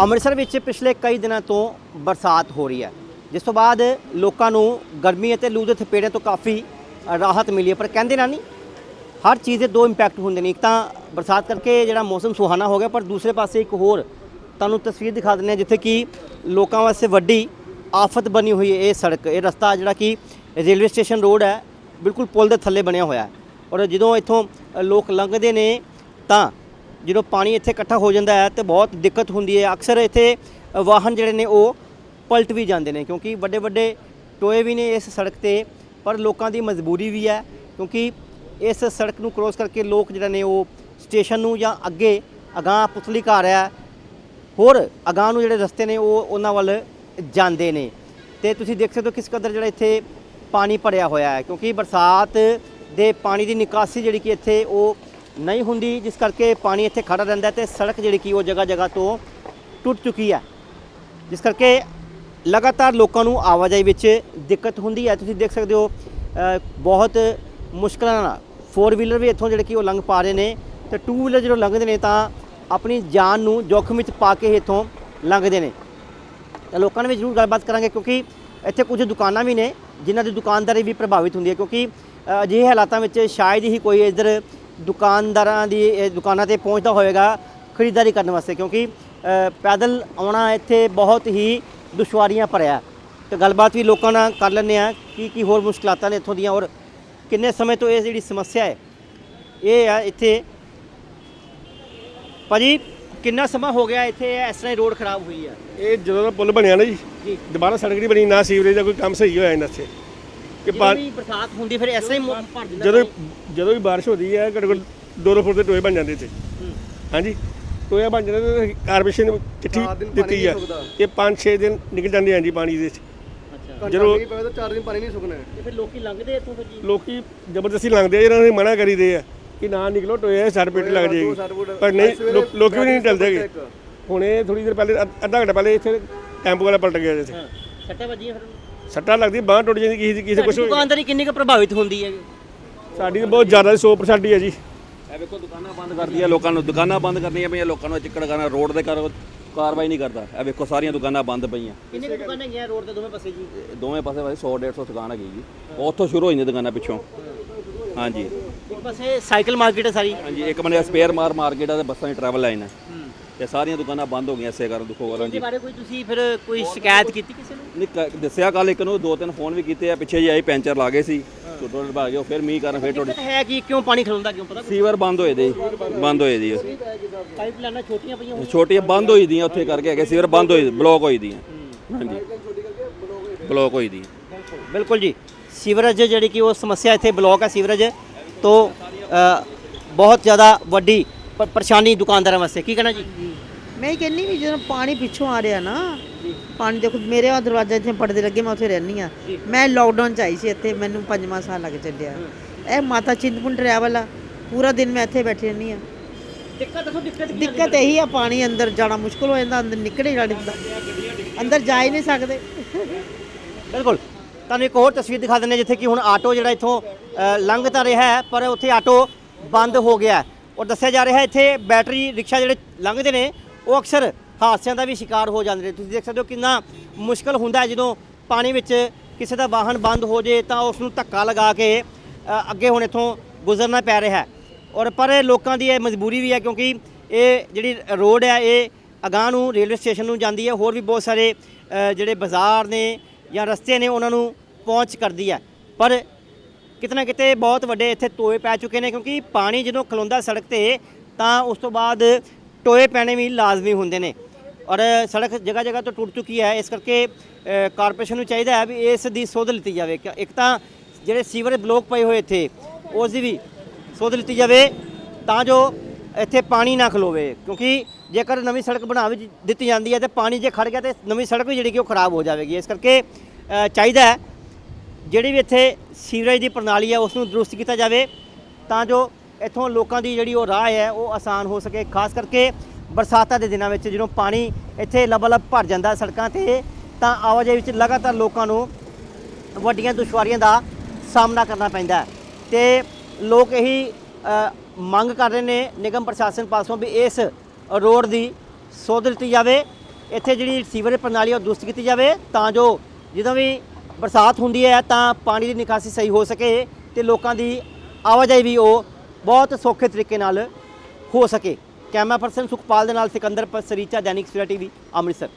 ਅੰਮ੍ਰਿਤਸਰ ਵਿੱਚ ਪਿਛਲੇ ਕਈ ਦਿਨਾਂ ਤੋਂ ਬਰਸਾਤ ਹੋ ਰਹੀ ਹੈ। ਜਿਸ ਤੋਂ ਬਾਅਦ ਲੋਕਾਂ ਨੂੰ ਗਰਮੀ ਅਤੇ ਲੂ ਦੇ ਥਪੇੜੇ ਤੋਂ ਕਾਫੀ ਰਾਹਤ ਮਿਲੀ ਹੈ। ਪਰ ਕਹਿੰਦੇ ਨਾ ਨਹੀਂ, ਹਰ ਚੀਜ਼ ਦੇ ਦੋ ਇੰਪੈਕਟ ਹੁੰਦੇ ਨੇ। ਇੱਕ ਤਾਂ ਬਰਸਾਤ ਕਰਕੇ ਜਿਹੜਾ ਮੌਸਮ ਸੁਹਾਣਾ ਹੋ ਗਿਆ, ਪਰ ਦੂਸਰੇ ਪਾਸੇ ਇੱਕ ਹੋਰ ਤੁਹਾਨੂੰ ਤਸਵੀਰ ਦਿਖਾ ਦਿੰਦੇ ਹਾਂ, ਜਿੱਥੇ ਕਿ ਲੋਕਾਂ ਵਾਸਤੇ ਵੱਡੀ ਆਫਤ ਬਣੀ ਹੋਈ ਹੈ ਇਹ ਸੜਕ। ਇਹ ਰਸਤਾ ਜਿਹੜਾ ਕਿ ਰੇਲਵੇ ਸਟੇਸ਼ਨ ਰੋਡ ਹੈ, ਬਿਲਕੁਲ ਪੁਲ ਦੇ ਥੱਲੇ ਬਣਿਆ ਹੋਇਆ ਹੈ। ਔਰ ਜਦੋਂ ਇੱਥੋਂ ਲੋਕ ਲੰਘਦੇ ਨੇ, ਤਾਂ ਜਦੋਂ ਪਾਣੀ ਇੱਥੇ ਇਕੱਠਾ ਹੋ ਜਾਂਦਾ ਹੈ ਤੇ ਬਹੁਤ ਦਿੱਕਤ ਹੁੰਦੀ ਹੈ। ਅਕਸਰ ਇੱਥੇ ਵਾਹਨ ਜਿਹੜੇ ਨੇ ਉਹ ਪਲਟ ਵੀ ਜਾਂਦੇ ਨੇ ਕਿਉਂਕਿ ਵੱਡੇ ਵੱਡੇ ਟੋਏ ਵੀ ਨੇ ਇਸ ਸੜਕ ਤੇ, ਪਰ ਲੋਕਾਂ ਦੀ ਮਜਬੂਰੀ ਵੀ ਹੈ ਕਿਉਂਕਿ ਇਸ ਸੜਕ ਨੂੰ ਕ੍ਰੋਸ ਕਰਕੇ ਲੋਕ ਜਿਹੜੇ ਨੇ ਉਹ ਸਟੇਸ਼ਨ ਨੂੰ ਜਾਂ ਅੱਗੇ ਅਗਾਂਹ ਪੁਤਲੀ ਘਰ ਹੈ। ਹੋਰ ਅਗਾਂਹ ਨੂੰ ਜਿਹੜੇ ਰਸਤੇ ਨੇ ਉਹ ਉਹਨਾਂ ਵੱਲ ਜਾਂਦੇ ਨੇ। ਤੇ ਤੁਸੀਂ ਦੇਖ ਸਕਦੇ ਹੋ ਕਿਸ ਕਦਰ ਜਿਹੜਾ ਇੱਥੇ ਪਾਣੀ ਭਰਿਆ ਹੋਇਆ ਹੈ ਕਿਉਂਕਿ ਬਰਸਾਤ ਦੇ ਪਾਣੀ ਦੀ ਨਿਕਾਸੀ ਜਿਹੜੀ ਕਿ ਇੱਥੇ ਉਹ ਨਹੀਂ ਹੁੰਦੀ, ਜਿਸ ਕਰਕੇ ਪਾਣੀ ਇੱਥੇ ਖੜਾ ਰਹਿੰਦਾ ਹੈ ਤੇ ਸੜਕ ਜਿਹੜੀ ਕਿ ਉਹ ਜਗ੍ਹਾ ਜਗ੍ਹਾ ਤੋਂ ਟੁੱਟ ਚੁੱਕੀ ਹੈ। ਜਿਸ ਕਰਕੇ ਲਗਾਤਾਰ ਲੋਕਾਂ ਨੂੰ ਆਵਾਜਾਈ ਵਿੱਚ ਦਿੱਕਤ ਹੁੰਦੀ ਹੈ। ਤੁਸੀਂ ਦੇਖ ਸਕਦੇ ਹੋ ਬਹੁਤ ਮੁਸ਼ਕਲਾਂ ਨਾਲ ਫੋਰ ਵੀਲਰ ਵੀ ਇੱਥੋਂ ਜਿਹੜੇ ਕਿ ਉਹ ਲੰਘ ਪਾ ਰਹੇ ਨੇ ਤੇ ਟੂ ਵੀਲਰ ਜਦੋਂ ਲੰਘਦੇ ਨੇ ਤਾਂ ਆਪਣੀ ਜਾਨ ਨੂੰ ਜੋਖਮ ਵਿੱਚ ਪਾ ਕੇ ਇੱਥੋਂ ਲੰਘਦੇ ਨੇ। ਤਾਂ ਲੋਕਾਂ ਨਾਲ ਵੀ ਜ਼ਰੂਰ ਗੱਲਬਾਤ ਕਰਾਂਗੇ ਕਿਉਂਕਿ ਇੱਥੇ ਕੁਝ ਦੁਕਾਨਾਂ ਵੀ ਨੇ, ਜਿਨ੍ਹਾਂ ਦੀ ਦੁਕਾਨਦਾਰੀ ਵੀ ਪ੍ਰਭਾਵਿਤ ਹੁੰਦੀ ਹੈ। ਕਿਉਂਕਿ ਅਜਿਹੇ ਹਾਲਾਤਾਂ ਵਿੱਚ ਸ਼ਾਇਦ ਹੀ ਕੋਈ ਇੱਧਰ ਦੁਕਾਨਦਾਰਾਂ ਦੀ ਇਹ ਦੁਕਾਨਾਂ ਤੇ ਪਹੁੰਚਦਾ ਹੋਵੇਗਾ ਖਰੀਦਦਾਰੀ ਕਰਨ ਵਾਸਤੇ ਕਿਉਂਕਿ ਪੈਦਲ ਆਉਣਾ ਇੱਥੇ ਬਹੁਤ ਹੀ ਦੁਸ਼ਵਾਰੀਆਂ ਭਰਿਆ। ਤੇ ਗੱਲਬਾਤ ਵੀ ਲੋਕਾਂ ਨਾਲ ਕਰ ਲੈਂਦੇ ਆ ਕੀ ਕੀ ਹੋਰ ਮੁਸ਼ਕਲਾਤਾਂ ਨੇ ਇੱਥੋਂ ਦੀਆਂ ਔਰ ਕਿੰਨੇ ਸਮੇਂ ਤੋਂ ਇਹ ਜਿਹੜੀ ਸਮੱਸਿਆ ਹੈ ਇਹ ਆ ਇੱਥੇ। ਭਾਜੀ ਕਿੰਨਾ ਸਮਾਂ ਹੋ ਗਿਆ ਇੱਥੇ ਇਸ ਤਰ੍ਹਾਂ ਰੋਡ ਖਰਾਬ ਹੋਈ ਹੈ ਇਹ ਜਦੋਂ ਦਾ ਪੁਲ ਬਣਿਆ ਨਾ ਜੀ ਜੀ। ਦੁਬਾਰਾ ਸੜਕ ਨਹੀਂ ਬਣੀ ਨਾ ਸੀਵਰੇਜ ਦਾ ਕੋਈ ਕੰਮ ਸਹੀ ਹੋਇਆ ਇਹਨਾਂ ਇੱਥੇ। ਕਿ ਜਦੋਂ ਵੀ ਬਰਸਾਤ ਹੁੰਦੀ ਫਿਰ ਤਰ੍ਹਾਂ ਹੀ ਭਰ ਜਦੋਂ ਪਾਣੀ। ਜਦੋਂ ਵੀ ਬਾਰਿਸ਼ ਹੁੰਦੀ ਹੈ ਘੱਟੋ ਘੱਟ ਦੋ ਦੋ ਫੁੱਟ ਦੇ ਟੋਏ ਬਣ ਜਾਂਦੇ ਇੱਥੇ। ਹੂੰ। ਹਾਂਜੀ? ਟੋਏ ਬਣ ਜਾਂਦੇ ਤੇ ਕਾਰਪੋਰੇਸ਼ਨ ਨੇ ਚਿੱਠੀ ਦਿੱਤੀ ਹੈ ਇਹ 5-6 ਦਿਨ ਨਿਕਲ ਜਾਂਦੇ ਹਾਂ ਜੀ ਪਾਣੀ ਦੇ ਵਿੱਚ। ਅੱਛਾ। ਜਦੋਂ ਨਹੀਂ ਪਵੇ ਤਾਂ 4 ਦਿਨ ਪਾਣੀ ਨਹੀਂ ਸੁੱਕਣਾ ਹੈ। ਤੇ ਫਿਰ ਲੋਕੀ ਲੰਘਦੇ ਇੱਥੋਂ ਫਿਰ ਜੀ? ਲੋਕੀ ਜ਼ਬਰਦਸਤੀ ਲੰਘਦੇ ਆ ਇਹਨਾਂ ਨੇ ਮਨਾ ਕਰੀਦੇ ਆ ਕਿ ਨਾ ਨਿਕਲੋ ਟੋਏ ਸੱਟ ਪਿੱਟ ਲੱਗ ਸੱਟ ਜਾਏਗੀ ਫੁੱਟ। ਪਰ ਨਹੀਂ ਸਵੇਰੇ ਲੋਕ- ਲੋਕੀ ਵੀ ਨਹੀਂ ਟਲਦੇ ਹੈਗੇ। ਇੱਕ। ਹੁਣ ਇਹ ਥੋੜੀ ਦੇਰ ਪਹਿਲੇ ਅੱਧ- ਅੱਧਾ ਘੰਟਾ ਪਹਿਲੇ ਇੱਥੇ ਟੈਂਪੂ ਵਾਲਾ ਪਲਟ ਗਿਆ ਇੱਥੇ। ਹਾਂ। ਸੱਟਾਂ ਵੱਜੀਆਂ ਫਿਰ। ਸੱਟਾਂ ਲੱਗਦੀ ਬਾਂਹ ਟੁੱਟ ਜਾਂਦੀ ਕਿਸੇ ਦੀ ਕਿਸੇ ਕੁਝ ਦੁਕਾਨਦਾਰੀ ਕਿੰਨੀ ਕੁ ਪ੍ਰਭਾਵਿਤ ਹੁੰਦੀ ਹੈ ਸਾਡੀ ਤਾਂ ਬਹੁਤ ਜ਼ਿਆਦਾ 100% ਹੀ ਹੈ ਜੀ। ਇਹ ਵੇਖੋ ਦੁਕਾਨਾਂ ਬੰਦ ਕਰਦੀਆਂ ਲੋਕਾਂ ਨੂੰ ਦੁਕਾਨਾਂ ਬੰਦ ਕਰਨੀਆਂ ਪਈਆਂ ਲੋਕਾਂ ਨੂੰ ਚਿੱਕੜ ਕਰਨਾ ਰੋਡ ਦੇ ਕਰ ਕਾਰਵਾਈ ਨਹੀਂ ਕਰਦਾ। ਇਹ ਵੇਖੋ ਸਾਰੀਆਂ ਦੁਕਾਨਾਂ ਬੰਦ ਪਈਆਂ। ਕਿੰਨੀ ਦੁਕਾਨਾਂ ਹੈਗੀਆਂ ਰੋਡ ਤੇ ਦੋਵੇਂ ਪਾਸੇ ਜੀ? ਦੋਵੇਂ ਪਾਸੇ ਵਾਲੇ 100 150 ਦੁਕਾਨ ਹੈਗੀ ਜੀ। ਉੱਥੋਂ ਸ਼ੁਰੂ ਹੋ ਜਾਂਦੀਆਂ ਦੁਕਾਨਾਂ ਪਿੱਛੋਂ। ਹਾਂਜੀ। ਇੱਕ ਪਾਸੇ ਸਾਈਕਲ ਮਾਰਕੀਟ ਹੈ ਸਾਰੀ। ਹਾਂਜੀ ਇੱਕ ਬੰਨੇ ਸਪੇਅਰ ਮਾਰ ਮਾਰਕੀਟ ਆ ਤੇ ਬੱਸਾਂ ਦੀ ਟਰੈਵਲ ਲਾਈਨ ਹੈ। ਤੇ ਸਾਰੀਆਂ ਦੁਕਾਨਾਂ ਬੰਦ ਹੋ ਗਈਆਂ ਇਸੇ ਕਾਰਨ ਦੁਖੋ ਇਹਦੇ ਜੀ। ਬਾਰੇ ਕੋਈ ਤੁਸੀਂ ਫਿਰ ਕੋਈ ਸ਼ਿਕਾਇਤ ਕੀਤੀ ਕਿਸੇ ਨਹੀਂ ਦੱਸਿਆ ਕੱਲ ਇੱਕ ਨੂੰ ਦੋ ਤਿੰਨ ਫੋਨ ਵੀ ਕੀਤੇ ਆ ਪਿੱਛੇ ਜੀ ਆਈ ਪੈਂਚਰ ਲਾ ਗਏ ਸੀ। ਟੁੱਟ ਟੁੱਟ ਗਿਆ ਫਿਰ ਮੀਂਹ ਕਾਰਨ ਫਿਰ ਟੁੱਟ ਦਿੱਕਤ ਹੈ ਕਿ? ਕਿਉਂ ਪਾਣੀ ਖਲੋਂਦਾ ਕਿਉਂ ਪਤਾ ਸੀਵਰ ਬੰਦ ਹੋਏ ਦੇ। ਬੰਦ ਹੋਏ ਦੀ। ਪਾਈਪ ਲਾਈਨਾਂ ਛੋਟੀਆਂ ਪਈਆਂ ਹੋਣ ਛੋਟੀਆਂ ਬੰਦ ਹੋਈ ਦੀਆਂ ਉੱਥੇ ਕਰਕੇ ਹੈਗੇ ਸੀਵਰ ਬੰਦ ਹੋਈ ਬਲੌਕ ਹੋਈ ਦੀਆਂ। ਹਾਂਜੀ। ਬਲੌਕ ਹੋਈ ਦੀ ਬਿਲਕੁਲ ਜੀ। ਸੀਵਰੇਜ ਜਿਹੜੀ ਕਿ ਉਹ ਸਮੱਸਿਆ ਇੱਥੇ ਬਲੌਕ ਹੈ ਸੀਵਰੇਜ ਤੋਂ ਅ, ਬਹੁਤ ਜ਼ਿਆਦਾ ਵੱਡੀ ਪ- ਪਰੇਸ਼ਾਨੀ ਦੁਕਾਨਦਾਰਾਂ ਵਾਸਤੇ। ਕੀ ਕਹਿਣਾ ਜੀ? ਮੈਂ ਇਹ ਕਹਿੰਨੀ ਵੀ ਜਦੋਂ ਪਾਣੀ ਪਿੱਛੋਂ ਆ ਰਿਹਾ ਨਾ ਪਾਣੀ ਦੇਖੋ ਮੇਰੇ ਆ ਦਰਵਾਜ਼ਾ ਇੱਥੇ ਪੜਦੇ ਲੱਗੇ ਮੈਂ ਉੱਥੇ ਰਹਿੰਦੀ ਆ ਮੈਂ ਲੋਕਡਾਊਨ ਚ ਆਈ ਸੀ ਇੱਥੇ ਮੈਨੂੰ ਪੰਜਵਾਂ ਸਾਲ ਲੱਗ ਚੱਲਿਆ। ਇਹ ਮਾਤਾ ਚਿੰਤਪੁਰਨੀ ਟਰੈਵਲ ਆ ਪੂਰਾ ਦਿਨ ਮੈਂ ਇੱਥੇ ਬੈਠੀ ਰਹਿੰਦੀ ਆ ਦਿੱਕਤ ਦੱਸੋ ਦਿੱਕਤ ਦਿੱਕਤ ਇਹੀ ਆ ਪਾਣੀ ਅੰਦਰ ਜਾਣਾ ਮੁਸ਼ਕਲ ਹੋ ਜਾਂਦਾ ਅੰਦਰ ਨਿਕਲੇ ਜਾਣੀ ਹੁੰਦਾ। ਅੰਦਰ ਜਾ ਹੀ ਨਹੀਂ ਸਕਦੇ। ਬਿਲਕੁਲ। ਤੁਹਾਨੂੰ ਇੱਕ ਹੋਰ ਤਸਵੀਰ ਦਿਖਾ ਦਿੰਦੇ ਜਿੱਥੇ ਕਿ ਹੁਣ ਆਟੋ ਜਿਹੜਾ ਇੱਥੋਂ ਲੰਘ ਤਾਂ ਰਿਹਾ ਹੈ ਪਰ ਉੱਥੇ ਆਟੋ ਬੰਦ ਹੋ ਗਿਆ ਔਰ ਦੱਸਿਆ ਜਾ ਰਿਹਾ ਇੱਥੇ ਬੈਟਰੀ ਰਿਕਸ਼ਾ ਜਿਹੜੇ ਲੰਘਦੇ ਨੇ ਉਹ ਅਕਸਰ ਹਾਦਸਿਆਂ ਦਾ ਵੀ ਸ਼ਿਕਾਰ ਹੋ ਜਾਂਦੇ ਨੇ। ਤੁਸੀਂ ਦੇਖ ਸਕਦੇ ਹੋ ਕਿੰਨਾ ਮੁਸ਼ਕਲ ਹੁੰਦਾ ਜਦੋਂ ਪਾਣੀ ਵਿੱਚ ਕਿਸੇ ਦਾ ਵਾਹਨ ਬੰਦ ਹੋ ਜੇ ਤਾਂ ਉਸ ਨੂੰ ਧੱਕਾ ਲਗਾ ਕੇ ਅੱਗੇ ਹੁਣ ਇੱਥੋਂ ਗੁਜ਼ਰਨਾ ਪੈ ਰਿਹਾ ਹੈ। ਔਰ ਪਰ ਇਹ ਲੋਕਾਂ ਦੀ ਇਹ ਮਜਬੂਰੀ ਵੀ ਹੈ ਕਿਉਂਕਿ ਇਹ ਜਿਹੜੀ ਰੋਡ ਹੈ, ਇਹ ਅਗਾਂਹ ਨੂੰ ਰੇਲਵੇ ਸਟੇਸ਼ਨ ਨੂੰ ਜਾਂਦੀ ਹੈ। ਹੋਰ ਵੀ ਬਹੁਤ ਸਾਰੇ ਜਿਹੜੇ ਬਾਜ਼ਾਰ ਨੇ ਜਾਂ ਰਸਤੇ ਨੇ, ਉਹਨਾਂ ਨੂੰ ਪਹੁੰਚ ਕਰਦੀ ਹੈ। ਪਰ ਕਿਤਨਾ ਕਿਤੇ ਬਹੁਤ ਵੱਡੇ ਇੱਥੇ ਟੋਏ ਪੈ ਚੁੱਕੇ ਨੇ ਕਿਉਂਕਿ ਪਾਣੀ ਜਦੋਂ ਖਲੋਂਦਾ ਸੜਕ ਤੇ, ਤਾਂ ਉਸ ਤੋਂ ਬਾਅਦ ਟੋਏ ਪੈਣੇ ਵੀ ਲਾਜ਼ਮੀ ਹੁੰਦੇ ਨੇ। ਔਰ ਸੜਕ ਜਗ੍ਹਾ ਜਗ੍ਹਾ ਤੋਂ ਟੁੱਟ ਚੁੱਕੀ ਹੈ। ਇਸ ਕਰਕੇ ਕਾਰਪੋਰੇਸ਼ਨ ਨੂੰ ਚਾਹੀਦਾ ਹੈ ਵੀ ਇਸ ਦੀ ਸੋਧ ਲਿੱਤੀ ਜਾਵੇ। ਇੱਕ ਤਾਂ ਜਿਹੜੇ ਸੀਵਰ ਬਲੋਕ ਪਏ ਹੋਏ ਇੱਥੇ, ਉਸ ਦੀ ਵੀ ਸੋਧ ਲਿੱਤੀ ਜਾਵੇ ਤਾਂ ਜੋ ਇੱਥੇ ਪਾਣੀ ਨਾ ਖਲੋਵੇ। ਕਿਉਂਕਿ ਜੇਕਰ ਨਵੀਂ ਸੜਕ ਬਣਾ ਵੀ ਦਿੱਤੀ ਜਾਂਦੀ ਹੈ ਤੇ ਪਾਣੀ ਜੇ ਖੜ ਗਿਆ ਤੇ ਨਵੀਂ ਸੜਕ ਵੀ ਜਿਹੜੀ ਕਿ ਉਹ ਖਰਾਬ ਹੋ ਜਾਵੇਗੀ। ਇਸ ਕਰਕੇ ਚਾਹੀਦਾ ਹੈ ਜਿਹੜੀ ਵੀ ਇੱਥੇ ਸੀਵਰੇਜ ਦੀ ਪ੍ਰਣਾਲੀ ਹੈ ਉਸ ਨੂੰ ਦਰੁਸਤ ਕੀਤਾ ਜਾਵੇ ਤਾਂ ਜੋ ਇੱਥੋਂ ਲੋਕਾਂ ਦੀ ਜਿਹੜੀ ਉਹ ਰਾਹ ਹੈ ਉਹ ਆਸਾਨ ਹੋ ਸਕੇ। ਖਾਸ ਕਰਕੇ ਬਰਸਾਤਾਂ ਦੇ ਦਿਨਾਂ ਵਿੱਚ ਜਦੋਂ ਪਾਣੀ ਇੱਥੇ ਲਬਲਬ ਭਰ ਜਾਂਦਾ ਸੜਕਾਂ ਤੇ, ਤਾਂ ਆਵਾਜਾਈ ਵਿੱਚ ਲਗਾਤਾਰ ਲੋਕਾਂ ਨੂੰ ਵੱਡੀਆਂ ਦੁਸ਼ਵਾਰੀਆਂ ਦਾ ਸਾਹਮਣਾ ਕਰਨਾ ਪੈਂਦਾ ਤੇ ਲੋਕ ਇਹੀ ਮੰਗ ਕਰ ਰਹੇ ਨੇ ਨਿਗਮ ਪ੍ਰਸ਼ਾਸਨ ਪਾਸੋਂ ਵੀ ਇਸ ਰੋਡ ਦੀ ਸੋਧ ਲਿੱਤੀ ਜਾਵੇ। ਇੱਥੇ ਜਿਹੜੀ ਸੀਵਰੇਜ ਪ੍ਰਣਾਲੀ ਉਹ ਦੁਰਸਤ ਕੀਤੀ ਜਾਵੇ, ਤਾਂ ਜੋ ਜਦੋਂ ਵੀ ਬਰਸਾਤ ਹੁੰਦੀ ਹੈ ਤਾਂ ਪਾਣੀ ਦੀ ਨਿਕਾਸੀ ਸਹੀ ਹੋ ਸਕੇ ਤੇ ਲੋਕਾਂ ਦੀ ਆਵਾਜਾਈ ਵੀ ਉਹ ਬਹੁਤ ਸੌਖੇ ਤਰੀਕੇ ਨਾਲ ਹੋ ਸਕੇ। ਕੈਮਰਾ ਪਰਸਨ ਸੁਖਪਾਲ ਦੇ ਨਾਲ ਸਿਕੰਦਰ ਸਰੀਚਾ ਦੈਨਿਕ ਸਵੇਰਾ ਟੀਵੀ ਅੰਮ੍ਰਿਤਸਰ।